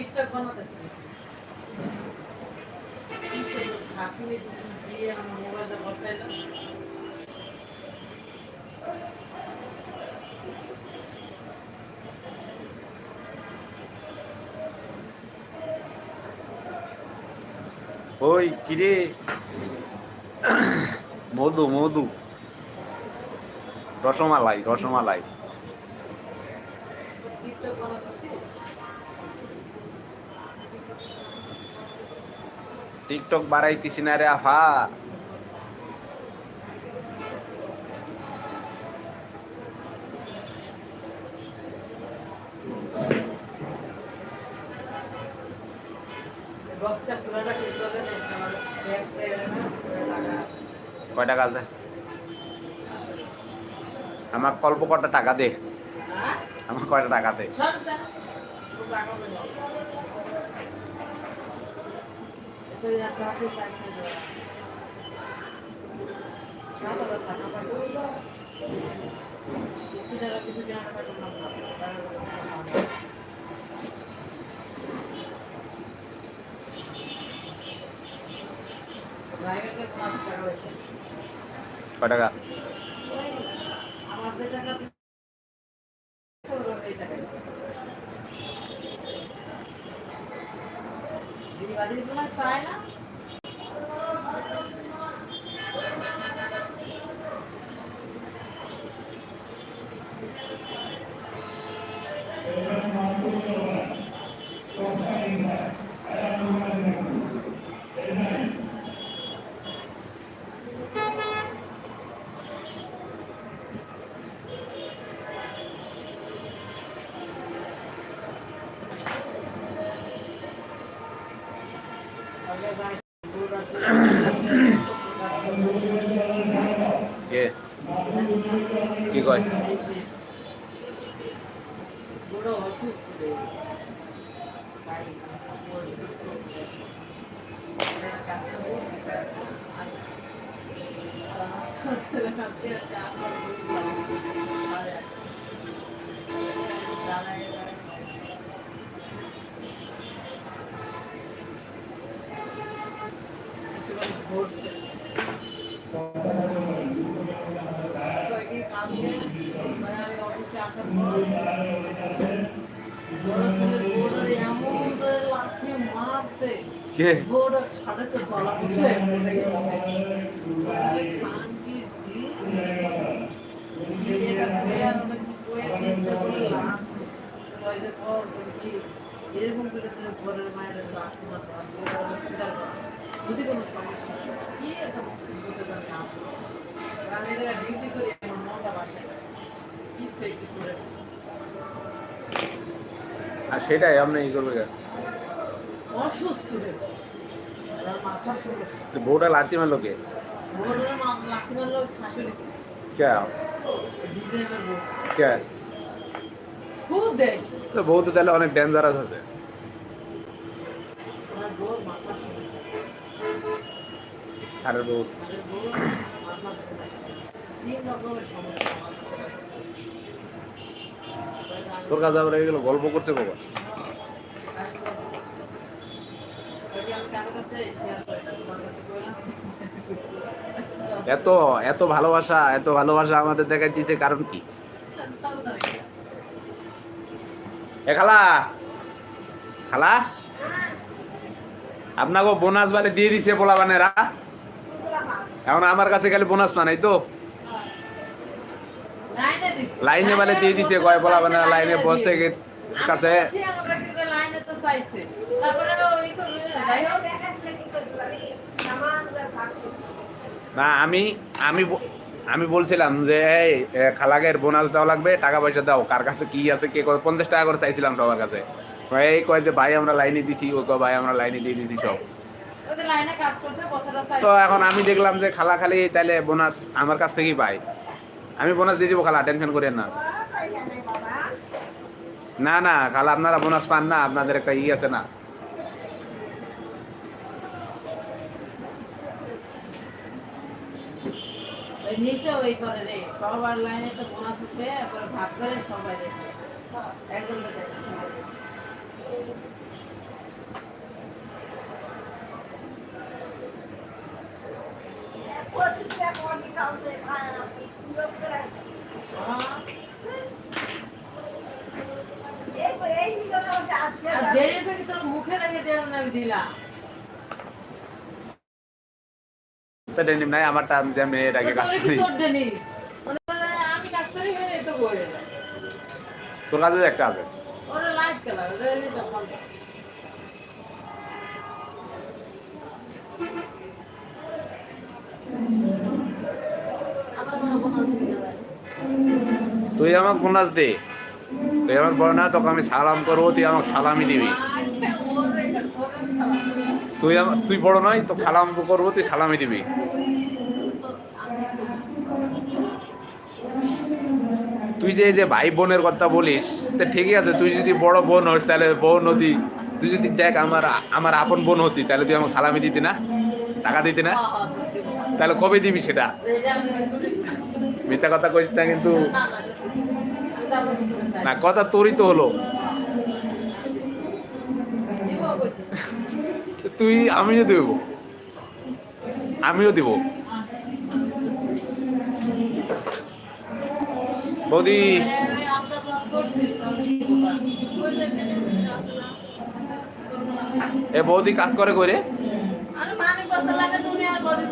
TikTok বানাতেছে ঠাকুরে দিয়ে আমার মোবাইলটা বসাইলাম ওই কিরে? মধু মধু। রসমালাই রসমালাই। টিকটক বাড়াইতেছি না রে আফা। আমার কল্প কটা টাকা দে। আমার কয়টা টাকা দে? সব দেন খুব রাখো না এটা একটা হাতে চাইছে না তো টাকা পাবো কিছু টাকা কিছু টাকা পাবো না ড্রাইভারকে পাঁচ টাকা হয়েছে কয় টাকা ওই আমার যে টাকা এই টাকা দিদি বাড়ি তোমার চায় না তাহলে ভাই কে কি কয় বুড়ো অসুস্থ কে? এরকম করে পরের মায়ের লাথি মারতে যদি কোনো সমস্যা কি একটা বলতে না আমি এটা ডিউটি করি আমার মনটা বাসায় কি থেকে করে আর সেটাই আপনি ই করবে অসুস্থ রে। মাথার সমস্যা তো বউটা লাথি মারলো কে? ভোরের মা মারলো শাশুড়ি কে? কে খুব দেয় তো বউ তো তাহলে অনেক ডেঞ্জারাস আছে আমার বউর মাথার সমস্যা সারের বউ আমাদের বউর মাথার সমস্যা তিন রকমের সমস্যা আমার তোর কাছে আবার এগুলো গল্প করছে কখন? এত এত ভালোবাসা এত ভালোবাসা আমাদের দেখাই দিচ্ছে কারণ কি? এ খালা খালা? আপনাকে বোনাস বালে দিয়ে দিছে পোলা বানেরা এখন আমার কাছে খালি বোনাস পানাই তো? লাইনে বালে দিয়ে দিছে, কয় পোলা বানেরা লাইনে বসে কাছে। না, আমি আমি আমি বলছিলাম যে, এই খালাগের বোনাস দেওয়া লাগবে, টাকা পয়সা দাও, কার কাছে কি আছে, কে পঞ্চাশ টাকা করে চাইছিলাম সবার কাছে। এই কয় যে, ভাই, আমরা লাইনে দিছি, ও কয়, ভাই, আমরা লাইনে দিয়ে দিছি সব তো এখন আমি দেখলাম যে খালা খালি তাহলে বোনাস আমার কাছ থেকেই পাই আমি বোনাস দিয়ে দিব খালা টেনশন করেন না। না না খালা আপনারা বোনাস পান না আপনাদের একটা ই আছে না। নিচে ওই করে রে সবার লাইনে তো বোনাস ভাগ করে সবাই রে থেকে তোর মুখে রেখে দেড় আমি দিলাম। তো ডেনিম নাই আমারটা আমি যে মেয়েটাকে কাজ তোর করি। তোর দেনি আমি কাজ করি তো বই তোর কাছে একটা আছে। ওরা লাইট কালার ওরা এটা তুই আমাকে বোনাস দে। তুই আমার বড় না, তোকে আমি সালাম করব, তুই আমাকে সালামি দিবি। তুই আমার তুই বড় নয় তো সালাম করব, তুই সালামি দিবি। তুই যে যে ভাই বোনের কথা বলিস, তা ঠিকই আছে, তুই যদি বড় বোন হোস, তাহলে বোন হতি। তুই যদি দেখ আমার আমার আপন বোন হতি, তাহলে তুই আমাকে সালামি দিতি না, টাকা দিতি না। তাহলে কবে দিবি সেটা? মিথ্যা কথা কইস না কিন্তু। না, কথা তোরই তো হলো। তুই, আমিও দেব। আমিও দিব। বৌদি। এ বৌদি কাজ করে করে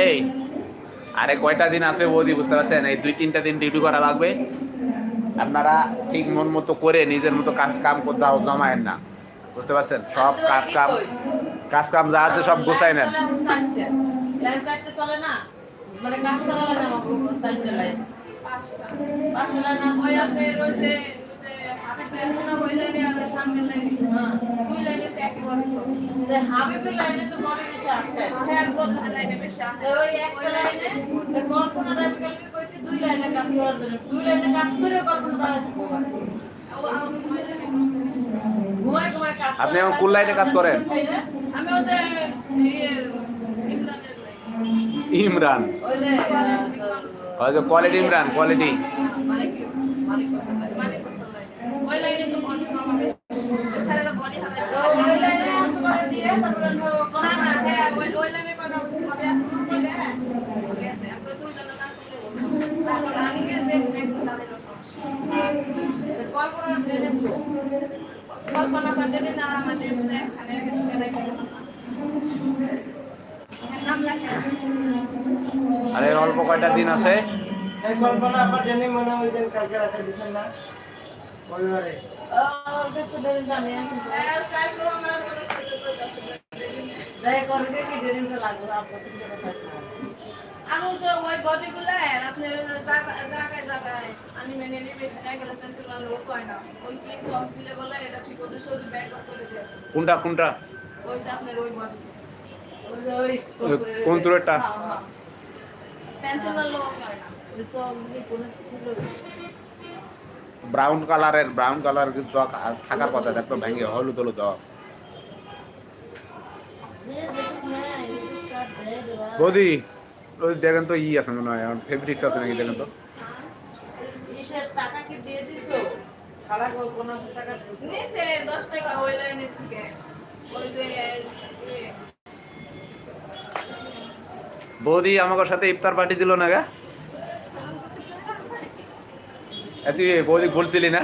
এই আরে কয়টা দিন আছে বৌদি বুঝতে পারছেন? এই দুই তিনটা দিন ডিউটি করা লাগবে। আপনারা ঠিক মন মতো করে নিজের মতো কাজ কাম কোথাও জমায়েন না। বুঝতে পারছেন? সব কাজ কাম কাজ কাম যা আছে সব গোছাই নেন। মানে কাজ করা লাগে আমাকে না ওই লাইনে আর সামনে লাইনে দুই লাইনে সে একেবারে হাবিবের লাইনে তো বড় বেশি আটকায় বল লাইনে বেশি আসে ওই একটা লাইনে কল্পনা রাবিকালকে কইছি দুই লাইনে কাজ করার জন্য দুই লাইনে কাজ করে কল্পনা দাঁড়ায় থাকব ও আমি ওই লাইনে করছি ঘুমাই ঘুমাই কাজ আপনি এখন কোন লাইনে কাজ করেন? আমি ইমরান। যে কোয়ালিটি ইমরান কোয়ালিটি মানে কি মালিক পছন্দ মানে কোসল লাইনে ওই লাইনে তো বডি জমা বেশি সারা বডি হাতে তো ওই লাইনে তোমার দিয়ে তারপরে না না হ্যাঁ ওই ওই লাইনে কোন বডি আছে না কই রে বডি আছে আমি দুই জন না করলে তারপর আমি যে একটু তাদের সমস্যা কল্পনার ট্রেনে তো কল্পনা পান্ডের নাম আমাদের এখানে রেখে রেখে নাম লেখা। আছে আরে অল্প কয়টা দিন আছে? কল্পনা আপনার জন্য মনে হয় যে কালকে রাতে না? রবিবারে মনে আর ওই যে ওই বডিগুলো আপনি জায়গায় আমি মেনে নিবে সেটা গেলে পেন্সিল মারলে ও কয় না। ওই কি সব দিলে বলে এটা ঠিক ওদের শরীর ব্যাক করে দিয়ে। কোনটা কোনটা? ওই যে আপনার ওই বডি ওই কোন তুরেরটা? পেন্সিল মারলে ও কয় না। ওই সব কোন ছিল। ব্রাউন কালারের ব্রাউন কালার কিন্তু থাকার কথা দেখতো ভেঙে হলুদ হলুদ। বৌদি দেখেন তো ই আছে মনে হয় ফেব্রিক্স আছে নাকি দেখেন তো ইসের টাকা কি দিয়ে দিছো খালা কোনো টাকা দিছো দশ টাকা ওই লাইনে থেকে। ওই যে বৌদি আমাকে সাথে ইফতার পার্টি দিল না গা? তুই বৌদি বলছিলি না?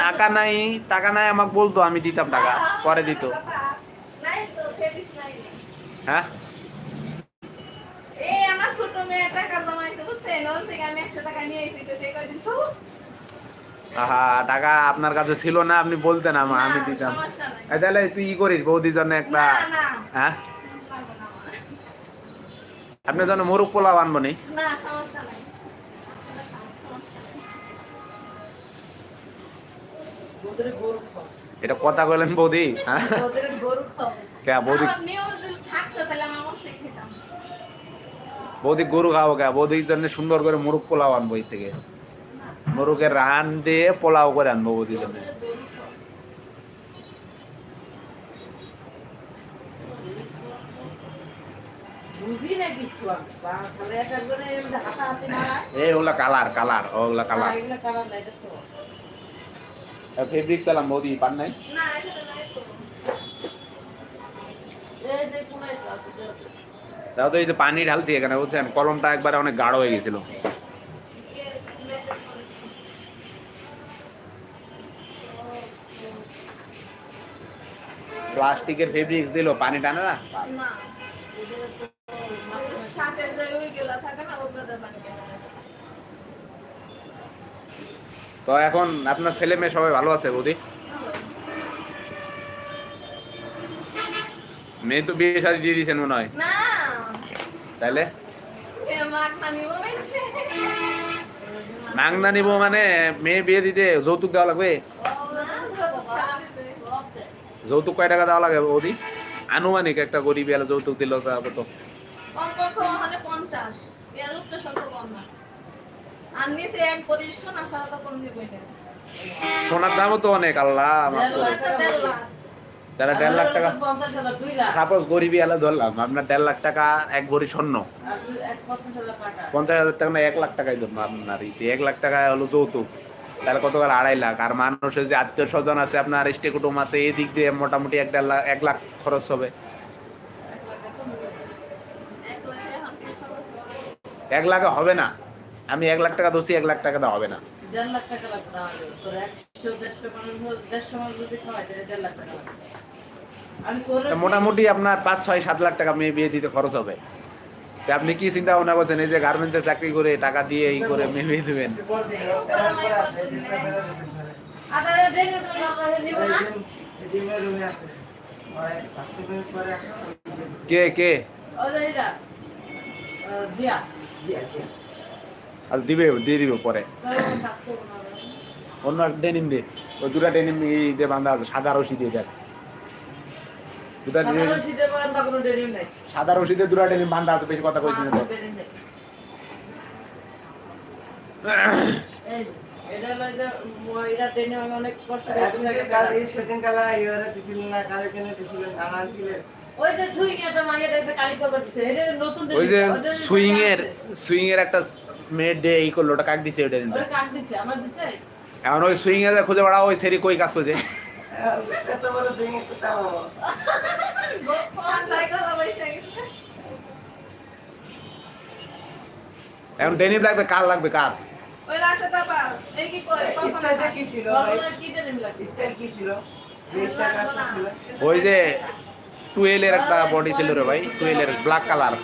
টাকা নাই টাকা নাই আমাকে বলতো আমি দিতাম টাকা পরে দিত। হ্যাঁ? মেয়ে টাকা বুঝছেন ওর থেকে আমি একশো টাকা নিয়ে এসেছি তো সেই কয়দিন তো আহা টাকা আপনার কাছে ছিল না আপনি বলতেন আমা আমি দিতাম। তাহলে তুই ই করিস বৌদির জন্য একটা না, না। হ্যাঁ? লাগবে না আমার। আপনার জন্য মোরগ পোলাও আনব নি। এটা কথা কইলেন বৌদি হ্যাঁ? বৌদি আমার নিয়ম যদি থাকতো তাহলে আমি অবশ্যই খেতাম বৌদি গরু খাব কে? বৌদির জন্য সুন্দর করে মুরগ পোলাও আনব এই থেকে। মুরগের রান দিয়ে পোলাও করে আনব বৌদির জন্য। ওগুলা কালার কালার ওগুলা কালার ফেব্রিক বৌদি পান নাই? না এটা নাই তো। এই যে কোনায় তো আছে তো। তাও তো এই যে পানি ঢালছি এখানে বুঝছেন? কলমটা একবারে অনেক গাঢ় হয়ে গেছিল। প্লাস্টিকের ফেব্রিক্স দিল পানি টানে না? তো এখন আপনার ছেলে মেয়ে সবাই ভালো আছে বৌদি? মেয়ে তো বিয়ে শাদী দিয়ে দিয়েছেন মনে হয়। তাইলে? মাংনা নিবো মানে মেয়ে বিয়ে দিতে যৌতুক দেওয়া লাগবে? যৌতুক কয় টাকা দেওয়া লাগে বৌদি? আনুমানিক একটা গরিব এলে যৌতুক দিল তারপর তো সোনার দামও তো অনেক আল্লাহ দেড় লাখ তারা দেড় লাখ। টাকা সাপোজ গরিবই এলে ধরলাম আপনার দেড় লাখ টাকা এক ভরি স্বর্ণ। পঞ্চাশ হাজার টাকা না এক লাখ টাকাই ধরবো আপনার এক লাখ টাকা হলো যৌতুক। তাহলে কত আড়াই লাখ। আর মানুষের যে আত্মীয় স্বজন আছে আপনার ইষ্টে কুটুম আছে এই দিক দিয়ে মোটামুটি এক দেড় লাখ এক লাখ খরচ হবে। এক লাখ হবে? না। আমি এক লাখ টাকা ধরছি এক লাখ টাকা হবে না। দেড় লাখ টাকা লাগবে না হলে। তোর একশো দেড়শো মানুষ দেড়শো মানুষ যদি খাওয়াই তাহলে দেড় লাখ টাকা লাগবে তা মোটামুটি আপনার পাঁচ ছয় সাত লাখ টাকা মেয়ে বিয়ে দিতে খরচ হবে। তা আপনি কি চিন্তা ভাবনা করছেন? এই যে গার্মেন্টসে চাকরি করে টাকা দিয়ে এই করে মেয়ে বিয়ে দেবেন? আসো কে কে? ওই যে জিয়া। আজ দিবে দিয়ে দিবে পরে। অন্য একটা ডেনিম দিয়ে ওই দুটা ডেনিম দিয়ে বান্ধা আছে সাদা রশি দিয়ে দেখ দুটা ডেনিম- সাদা রশি দিয়ে দুটা ডেনিম বান্ধা আছে বেশি কথা কইছি না ওই যে সুইং এর সুইং এর একটা মেড দিয়ে এই করল ওটা কাক দিছে ওটা কাট দিছে আমার দিছে? এখন ওই সুইং এর খুঁজে বেড়াও ওই সেরি কই কাজ করছে? বড় এখন ডেনিম লাগবে কার লাগবে কার? ওই রাশাটা পা এই কি করে স্টাইলটা কি ছিল? কি ডেনিম লাগে স্টাইল কি ছিল? যে স্টাইল ওই যে টুয়েল একটা বডি ছিল রে ভাই টুয়েল এর ব্ল্যাক কালার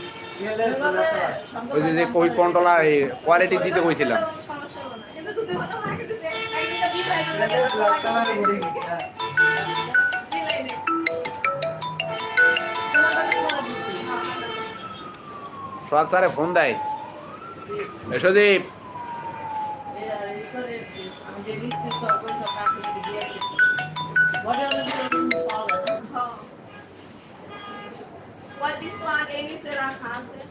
ওই যে কই কন্ট্রোলার এই কোয়ালিটি দিতে কইছিলাম। সোহাগ স্যারে ফোন দেয়। সজীব। আমি পাওয়া যায় না হ্যাঁ ওই